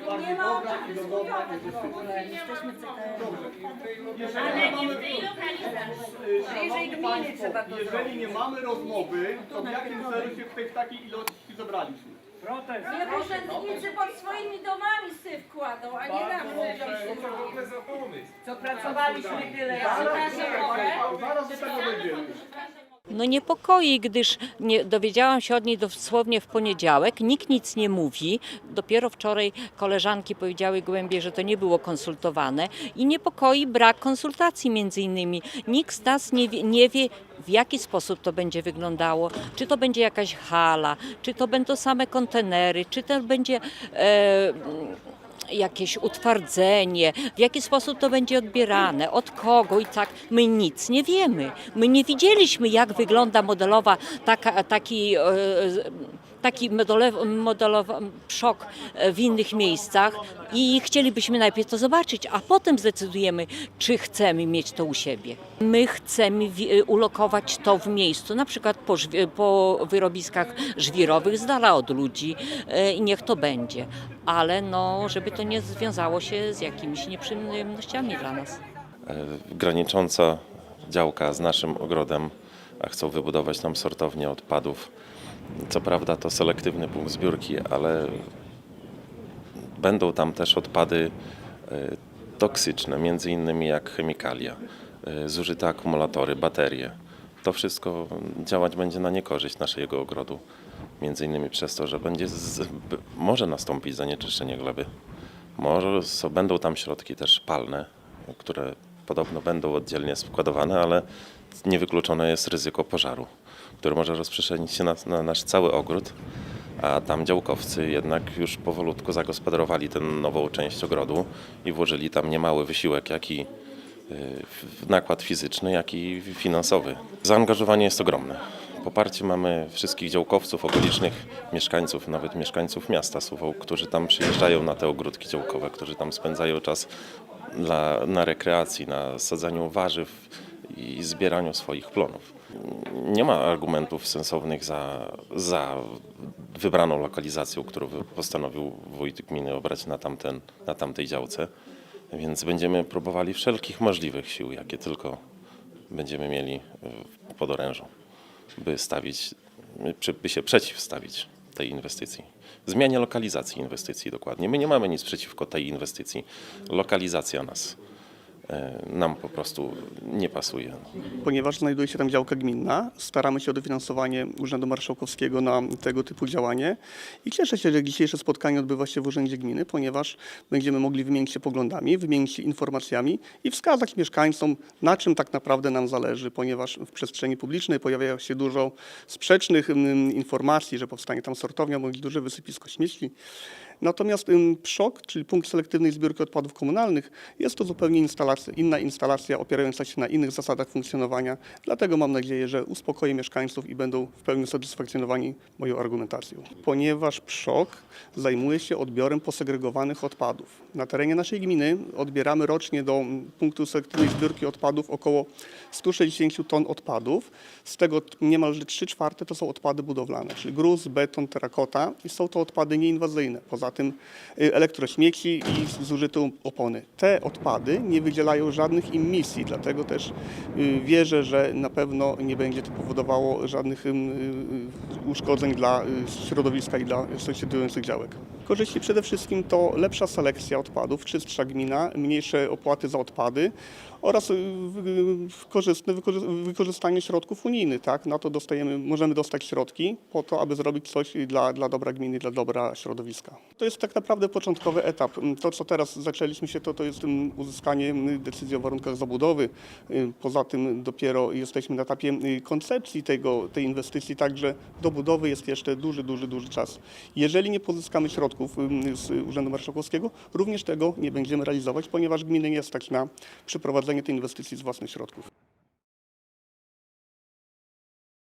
Nie ma o czym dyskutować w ogóle. Jesteśmy Ale nie w tej lokalizacji. Bliżej gminy trzeba to Jeżeli nie mamy rozmowy, to w jakim celu się w tej takiej ilości zebraliśmy? Nie urzędnicy pod swoimi domami syf kładą, a nie nam Co pracowaliśmy tyle Zaraz do tego dojdziemy. No niepokoi, gdyż nie, dowiedziałam się od niej dosłownie w poniedziałek. Nikt nic nie mówi. Dopiero wczoraj koleżanki powiedziały głębiej, że to nie było konsultowane. I niepokoi brak konsultacji między innymi. Nikt z nas nie wie, nie wie w jaki sposób to będzie wyglądało. Czy to będzie jakaś hala, czy to będą same kontenery, czy to będzie... E, jakieś utwardzenie, w jaki sposób to będzie odbierane, od kogo i tak. My nic nie wiemy. My nie widzieliśmy, jak wygląda modelowa taka, taki. e, Taki modelowy, modelowy szok w innych miejscach i chcielibyśmy najpierw to zobaczyć, a potem zdecydujemy, czy chcemy mieć to u siebie. My chcemy wi- ulokować to w miejscu, na przykład po, po wyrobiskach żwirowych, z dala od ludzi e, i niech to będzie. Ale no, żeby to nie związało się z jakimiś nieprzyjemnościami dla nas. e, granicząca działka z naszym ogrodem, a chcą wybudować tam sortownię odpadów. Co prawda to selektywny punkt zbiórki, ale będą tam też odpady e, toksyczne, między innymi jak chemikalia, e, zużyte akumulatory, baterie. To wszystko działać będzie na niekorzyść naszego ogrodu. Między innymi przez to, że będzie z, może nastąpić zanieczyszczenie gleby. Może so, będą tam środki też palne, które podobno będą oddzielnie składowane, ale niewykluczone jest ryzyko pożaru, które może rozprzestrzenić się na, na nasz cały ogród, a tam działkowcy jednak już powolutku zagospodarowali tę nową część ogrodu i włożyli tam niemały wysiłek, jak i y, nakład fizyczny, jak i finansowy. Zaangażowanie jest ogromne. Poparcie mamy wszystkich działkowców, okolicznych mieszkańców, nawet mieszkańców miasta Suwałk, którzy tam przyjeżdżają na te ogródki działkowe, którzy tam spędzają czas dla, na rekreacji, na sadzaniu warzyw i zbieraniu swoich plonów. Nie ma argumentów sensownych za, za wybraną lokalizacją, którą postanowił wójt gminy obrać na, tamten, na tamtej działce, więc będziemy próbowali wszelkich możliwych sił, jakie tylko będziemy mieli pod orężą, by stawić, by się przeciwstawić tej inwestycji. Zmianie lokalizacji inwestycji dokładnie. My nie mamy nic przeciwko tej inwestycji. Lokalizacja nas, nam po prostu nie pasuje. Ponieważ znajduje się tam działka gminna, staramy się o dofinansowanie Urzędu Marszałkowskiego na tego typu działanie i cieszę się, że dzisiejsze spotkanie odbywa się w Urzędzie Gminy, ponieważ będziemy mogli wymienić się poglądami, wymienić się informacjami i wskazać mieszkańcom, na czym tak naprawdę nam zależy, ponieważ w przestrzeni publicznej pojawia się dużo sprzecznych mm, informacji, że powstanie tam sortownia duże wysypisko śmieci. Natomiast PSZOK, czyli punkt selektywnej zbiórki odpadów komunalnych, jest to zupełnie instalacja, inna instalacja opierająca się na innych zasadach funkcjonowania. Dlatego mam nadzieję, że uspokoję mieszkańców i będą w pełni satysfakcjonowani moją argumentacją. Ponieważ PSZOK zajmuje się odbiorem posegregowanych odpadów. Na terenie naszej gminy odbieramy rocznie do punktu selektywnej zbiórki odpadów około 160 ton odpadów. Z tego niemalże 3 czwarte to są odpady budowlane, czyli gruz, beton, terakota i są to odpady nieinwazyjne. Poza tym y, elektrośmieci i zużyte opony. Te odpady nie wydzielają żadnych emisji, dlatego też y, wierzę, że na pewno nie będzie to powodowało żadnych y, uszkodzeń dla środowiska i dla sąsiadujących działek. Korzyści przede wszystkim to lepsza selekcja odpadów, czystsza gmina, mniejsze opłaty za odpady oraz y, wy- korzystne wykorzy- wykorzystanie środków unijnych. Tak? Na to dostajemy, możemy dostać środki po to, aby zrobić coś dla, dla dobra gminy, dla dobra środowiska. To jest tak naprawdę początkowy etap. To, co teraz zaczęliśmy się, to, to jest mm, uzyskanie mm, decyzji o warunkach zabudowy. Y, Poza tym dopiero jesteśmy na etapie y, koncepcji tego, tej inwestycji, także do budowy jest jeszcze duży, duży, duży czas. Jeżeli nie pozyskamy środków ym, z Urzędu Marszałkowskiego, również tego nie będziemy realizować, ponieważ gminy nie stać na przeprowadzenie tej inwestycji z własnych środków.